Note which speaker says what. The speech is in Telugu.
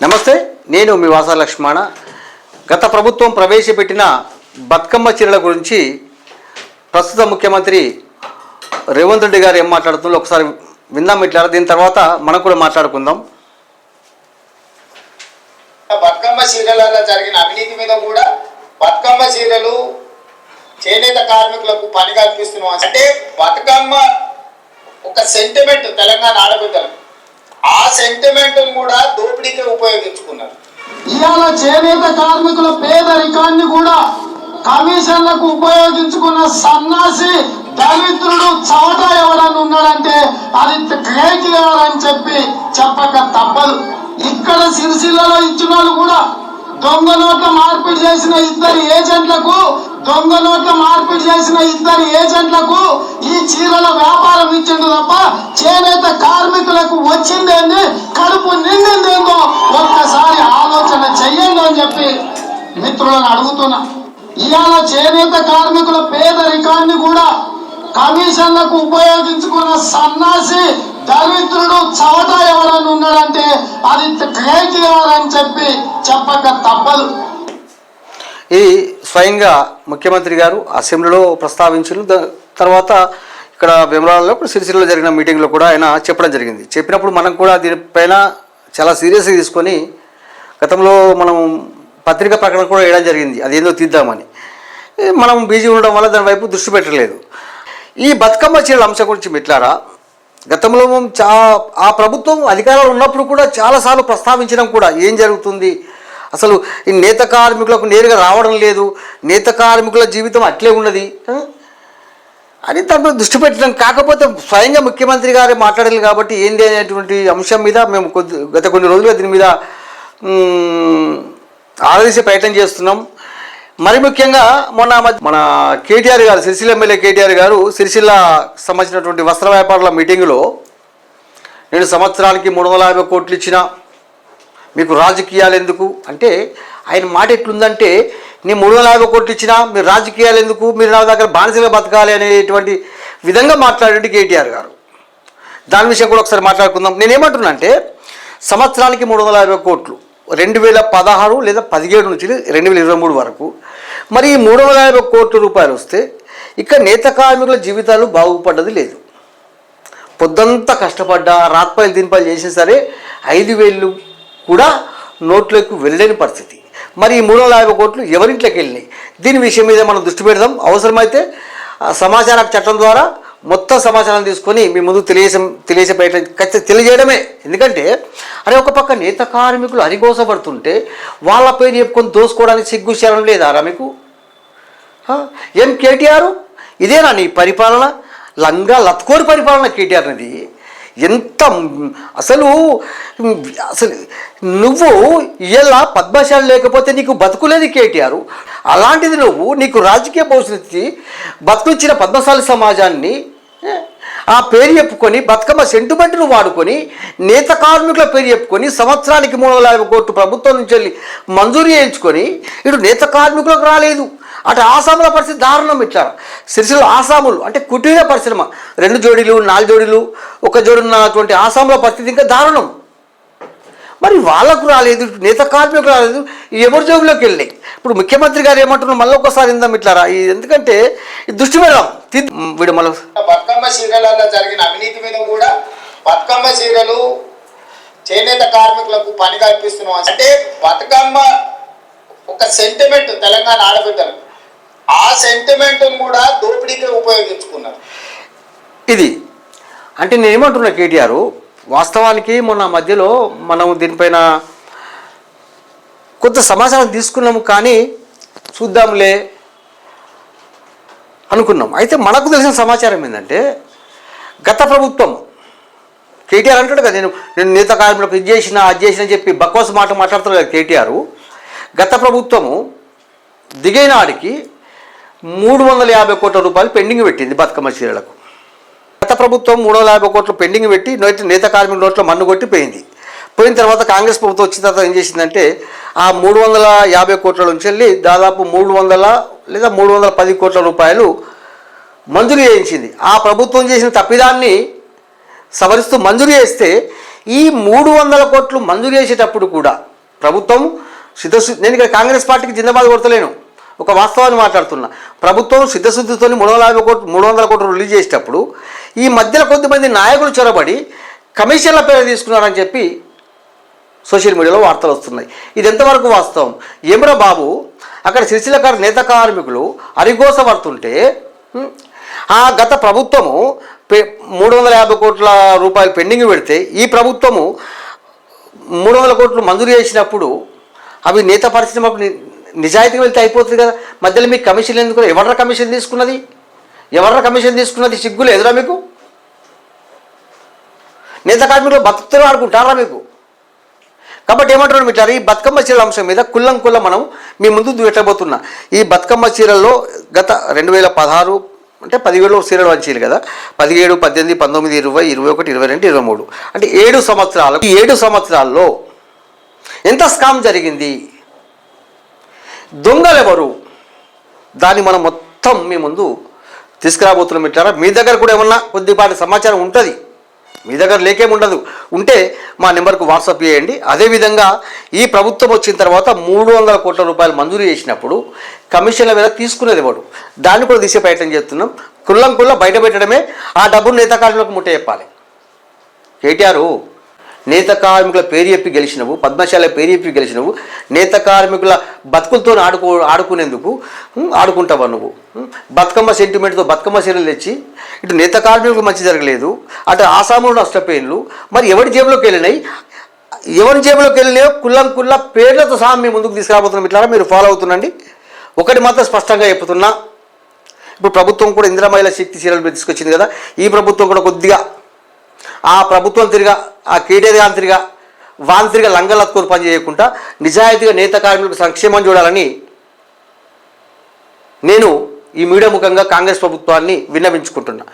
Speaker 1: నమస్తే నేను మీ వాస లక్ష్మణ. గత ప్రభుత్వం ప్రవేశపెట్టిన బతుకమ్మ చీరల గురించి ప్రస్తుత ముఖ్యమంత్రి రేవంత్ రెడ్డి గారు ఏం మాట్లాడుతుందో ఒకసారి విందాం ఇట్లా దీని తర్వాత మనం కూడా మాట్లాడుకుందాం.
Speaker 2: బతుకమ్మ చీరలలో జరిగిన అవినీతి మీద కూడా బతుకమ్మ చీరలు చేనేత కార్మికులకు పని కల్పిస్తున్నాం అంటే బతుకమ్మ ఒక సెంటిమెంట్ తెలంగాణ ఆడబిడ్డలు సెంటిమెంట్ కూడా దోపిడీకి ఉపయోగించుకున్నారు.
Speaker 3: ఇవాళ చేనేత కార్మికుల పేదరికాన్ని కూడా కమిషన్లకు ఉపయోగించుకున్న సన్నాసి దరిద్రుడు చవట ఎవడని ఉన్నాడంటే అది కేటీఆర్ అని చెప్పి చెప్పక తప్పదు. ఇక్కడ సిరిసిల్లలో ఇచ్చిన వాళ్ళు కూడా దొంగ నోట్ల మార్పిడి చేసిన ఇద్దరు ఏజెంట్లకు దొంగ నోట్ల మార్పిడి చేసిన ఇద్దరు ఏజెంట్లకు ఈ చేనేత కార్మికులకు వచ్చిందేంది కడుపు నిండిందేందో ఒక్కసారి ఆలోచన చెయ్యండి అని చెప్పి మిత్రులను అడుగుతున్నా. ఇవాళ చేనేత కార్మికుల పేదరికాన్ని కూడా కమిషన్లకు ఉపయోగించుకున్న సన్నాసి దరిద్రుడు చవట ఎవరన్నా ఉన్నాడంటే అది కేటీఆర్ అని చెప్పి చెప్పక తప్పదు.
Speaker 1: ఇది స్వయంగా ముఖ్యమంత్రి గారు అసెంబ్లీలో ప్రస్తావించిన తర్వాత ఇక్కడ భీమవరంలో ఇప్పుడు సిరిసిరిలో జరిగిన మీటింగ్లో కూడా ఆయన చెప్పడం జరిగింది. చెప్పినప్పుడు మనం కూడా దీనిపైన చాలా సీరియస్గా తీసుకొని గతంలో మనం పత్రికా ప్రకటన కూడా వేయడం జరిగింది. అదేందో తీద్దామని. మనం బిజీ ఉండడం వల్ల దాని వైపు దృష్టి పెట్టలేదు. ఈ బతుకమ్మ చీరల అంశం గురించి మిట్లారా? గతంలో చా ఆ ప్రభుత్వం అధికారంలో ఉన్నప్పుడు కూడా చాలాసార్లు ప్రస్తావించడం కూడా ఏం జరుగుతుంది? అసలు ఈ నేత కార్మికులకు నేరుగా రావడం లేదు. నేత కార్మికుల జీవితం అట్లే ఉన్నది. అని దానిపై దృష్టి పెట్టడం. కాకపోతే స్వయంగా ముఖ్యమంత్రి గారు మాట్లాడారు కాబట్టి ఏంది అనేటువంటి అంశం మీద మేము కొద్ది గత కొన్ని రోజులుగా దీని మీద ఆలోచించే ప్రయత్నం చేస్తున్నాం. మరి ముఖ్యంగా మొన్న మన కేటీఆర్ గారు సిరిసిల్ల ఎమ్మెల్యే కేటీఆర్ గారు సిరిసిల్ల సంబంధించినటువంటి వస్త్ర వ్యాపారుల మీటింగులో నేను సంవత్సరానికి మూడు వందల యాభై కోట్లు ఇచ్చిన మీకు రాజకీయాలు ఎందుకు? అంటే ఆయన మాట ఎట్లుందంటే నేను మూడు వందల యాభై కోట్లు ఇచ్చినా మీరు రాజకీయాలు ఎందుకు? మీరు నా దగ్గర బానిసలుగా బతకాలి అనేటువంటి విధంగా మాట్లాడండి కేటీఆర్ గారు. దాని విషయం కూడా ఒకసారి మాట్లాడుకుందాం. నేనేమంటున్నా అంటే సంవత్సరానికి మూడు వందల యాభై కోట్లు రెండు వేల పదహారు లేదా పదిహేడు నుంచి రెండు వేల ఇరవై మూడు వరకు. మరి ఈ మూడు వందల యాభై కోట్ల రూపాయలు వస్తే ఇక నేత కార్మికుల జీవితాలు బాగుపడ్డది లేదు. పొద్దంతా కష్టపడ్డా రాత్పల్లి దీనిపల్లి చేసినా సరే ఐదు వేలు కూడా నోట్లోకి వెళ్ళలేని పరిస్థితి. మరి ఈ మూడు వందల యాభై కోట్లు ఎవరింట్లోకి వెళ్ళినాయి? దీని విషయం మీద మనం దృష్టి పెడదాం. అవసరమైతే ఆ సమాచార చట్టం ద్వారా మొత్తం సమాచారం తీసుకొని మీ ముందు తెలియజే తెలియజే ప్రయత్నం ఖచ్చితంగా తెలియజేయడమే. ఎందుకంటే అరే ఒక పక్క నేత కార్మికులు అరిగోసపడుతుంటే వాళ్ళ పేరు చెప్పుకొని దోసుకోవడానికి సిగ్గు శరం లేదా మీకు? ఏం కేటీఆర్? ఇదేనా నీ పరిపాలన? లంగా లత్కోరి పరిపాలన కేటీఆర్ అనేది ఎంత అసలు అసలు నువ్వు ఇలా పద్మశాలి లేకపోతే నీకు బతుకులేదు కేటీఆర్. అలాంటిది నువ్వు నీకు రాజకీయ భవిష్యత్తు బతుకుచ్చిన పద్మశాలి సమాజాన్ని ఆ పేరు చెప్పుకొని బతుకమ్మ సెంటిమెంట్ను వాడుకొని నేత కార్మికుల పేరు చెప్పుకొని సంవత్సరానికి మూడు వందల యాభై కోట్లు ప్రభుత్వం నుంచి వెళ్ళి మంజూరు చేయించుకొని ఇటు నేత కార్మికులకు రాలేదు. అటు ఆసాముల పరిస్థితి దారుణం ఇట్లా సిరిసిల్ల ఆసాములు అంటే కుటీర పరిశ్రమ. రెండు జోడీలు నాలుగు జోడీలు ఒక జోడి ఉన్నటువంటి ఆసాముల పరిస్థితి ఇంకా దారుణం. మరి వాళ్ళకు రాలేదు నేత కార్మికులకు రాలేదు ఎవరి జోబులోకి వెళ్ళాయి ఇప్పుడు ముఖ్యమంత్రి గారు ఏమంటున్నారు మళ్ళీ ఒకసారి ఇందాం ఇట్లారా? ఎందుకంటే దృష్టి పెడదాం వీడు మళ్ళీ
Speaker 2: బతుకమ్మ చీరలలో జరిగిన అవినీతి మీద కూడా బతుకమ్మ చీరలు చేనేత కార్మికులకు పని కల్పిస్తున్నాం అంటే బతుకమ్మ ఒక సెంటిమెంట్ తెలంగాణ ఆడబిడ్డలకు. ఆ సెంటిమెంట్ కూడా దోపిడీకే ఉపయోగించుకున్నారు.
Speaker 1: ఇది. అంటే నేను ఏమంటున్నా కేటీఆర్ వాస్తవానికి మొన్న మధ్యలో మనం దీనిపైన కొంత సమాచారం తీసుకున్నాము కానీ చూద్దాంలే అనుకున్నాం. అయితే మనకు తెలిసిన సమాచారం ఏంటంటే గత ప్రభుత్వం కేటీఆర్ అంటాడు కదా నేను నేను నేత కార్మికులకు ఇది చేసిన అది చేసిన చెప్పి బక్వాస్ మాట మాట్లాడుతాడు కదా కేటీఆర్. గత ప్రభుత్వము దిగైనాడికి మూడు వందల యాభై కోట్ల రూపాయలు పెండింగ్ పెట్టింది బతుకమ్మ చీరలకు. గత ప్రభుత్వం మూడు వందల యాభై కోట్లు పెండింగ్ పెట్టి నోటి నేత కార్మికుల నోట్లో మన్ను కొట్టి పోయింది. పోయిన తర్వాత కాంగ్రెస్ ప్రభుత్వం వచ్చిన తర్వాత ఏం చేసిందంటే ఆ మూడు వందల యాభై కోట్ల నుంచి వెళ్ళి దాదాపు మూడు వందల లేదా మూడు వందల పది కోట్ల రూపాయలు మంజూరు చేయించింది. ఆ ప్రభుత్వం చేసిన తప్పిదాన్ని సవరిస్తూ మంజూరు చేస్తే ఈ మూడు వందల కోట్లు మంజూరు చేసేటప్పుడు కూడా ప్రభుత్వం సిద్ధ నేను ఇక్కడ కాంగ్రెస్ పార్టీకి జిందాబాద్ కొడతలేను. ఒక వాస్తవాన్ని మాట్లాడుతున్నా. ప్రభుత్వం సిద్ధశుద్ధితో మూడు వందల యాభై కోట్లు మూడు వందల కోట్లు రిలీజ్ చేసేటప్పుడు ఈ మధ్యలో కొద్దిమంది నాయకులు చొరబడి కమిషన్ల పేరు తీసుకున్నారని చెప్పి సోషల్ మీడియాలో వార్తలు వస్తున్నాయి. ఇది ఎంతవరకు వాస్తవం? ఏమరా బాబు అక్కడ సిరిసిల్ల నేత కార్మికులు అరిగోసపడుతుంటే ఆ గత ప్రభుత్వము పె మూడు వందల యాభై కోట్ల రూపాయలు పెండింగ్ పెడితే ఈ ప్రభుత్వము మూడు వందల కోట్లు మంజూరు చేసినప్పుడు అవి నేత పరిశ్రమకు నిజాయితీగా వెళ్తే అయిపోతుంది కదా. మధ్యలో మీకు కమిషన్ ఎందుకు? ఎవరి కమిషన్ తీసుకున్నది? ఎవర కమిషన్ తీసుకున్నది? సిగ్గులు ఎదురా మీకు? నేత కార్మికులు బతుకుతారు ఆడుకుంటారా మీకు? కాబట్టి ఏమంటారు మిట్లారు ఈ బతుకమ్మ చీరల అంశం మీద కుల్లం కుల్లం మనం మీ ముందు పెట్టబోతున్నా ఈ బతుకమ్మ చీరల్లో గత రెండు వేల పదహారు అంటే పదివేలు చీరలు వంచీలు కదా. పదిహేడు పద్దెనిమిది పంతొమ్మిది ఇరవై ఇరవై ఒకటి ఇరవై రెండు ఇరవై మూడు. అంటే ఏడు సంవత్సరాలు ఈ ఏడు సంవత్సరాల్లో ఎంత స్కామ్ జరిగింది? దొంగలెవరు? దాన్ని మనం మొత్తం మీ ముందు తీసుకురాబోతున్నాం మిట్లారా మీ దగ్గర కూడా ఏమన్నా కొద్దిపాటి సమాచారం ఉంటుంది? మీ దగ్గర లేకేముండదు. ఉంటే మా నెంబర్కు వాట్సాప్ చేయండి. అదేవిధంగా ఈ ప్రభుత్వం వచ్చిన తర్వాత మూడు వందల కోట్ల రూపాయలు మంజూరు చేసినప్పుడు కమిషన్ల మీద తీసుకునేది వాడు దాన్ని కూడా తీసే ప్రయత్నం చేస్తున్నాం. కుల్లం కుల్ల బయట పెట్టడమే. ఆ డబ్బును నేత ముట్ట చెప్పాలి. కేటీఆర్ నేత కార్మికుల పేరు చెప్పి గెలిచినవు పద్మశాల పేరు చెప్పి గెలిచినవు నేత కార్మికుల బతుకులతో ఆడుకో ఆడుకునేందుకు ఆడుకుంటావు ఆడుకుంటావా నువ్వు? బతుకమ్మ సెంటిమెంట్తో బతుకమ్మ చీరలు తెచ్చి ఇటు నేత కార్మికులకు మంచి జరగలేదు అటు ఆసాములు నష్టపోయిన్లు మరి ఎవరి జేబులోకి వెళ్ళినాయి? ఎవరి జేబులోకి వెళ్ళినాయో కుల్లం కుల్ల పేర్లతో సహా మేము ముందుకు తీసుకురాబోతున్నాం. ఇట్లా మీరు ఫాలో అవుతుండండి. ఒకటి మాత్రం స్పష్టంగా చెప్తున్నా. ఇప్పుడు ప్రభుత్వం కూడా ఇందిరా మహిళా శక్తి చీరలు తీసుకొచ్చింది కదా. ఈ ప్రభుత్వం కూడా కొద్దిగా ఆ ప్రభుత్వం తిరిగా ఆ కేటీఆర్ గారి తిరిగా వాన్ తిరిగా పని చేయకుండా నిజాయితీగా నేత కార్మికులకు సంక్షేమం చూడాలని నేను ఈ మీడియా ముఖంగా కాంగ్రెస్ ప్రభుత్వాన్ని విన్నవించుకుంటున్నా.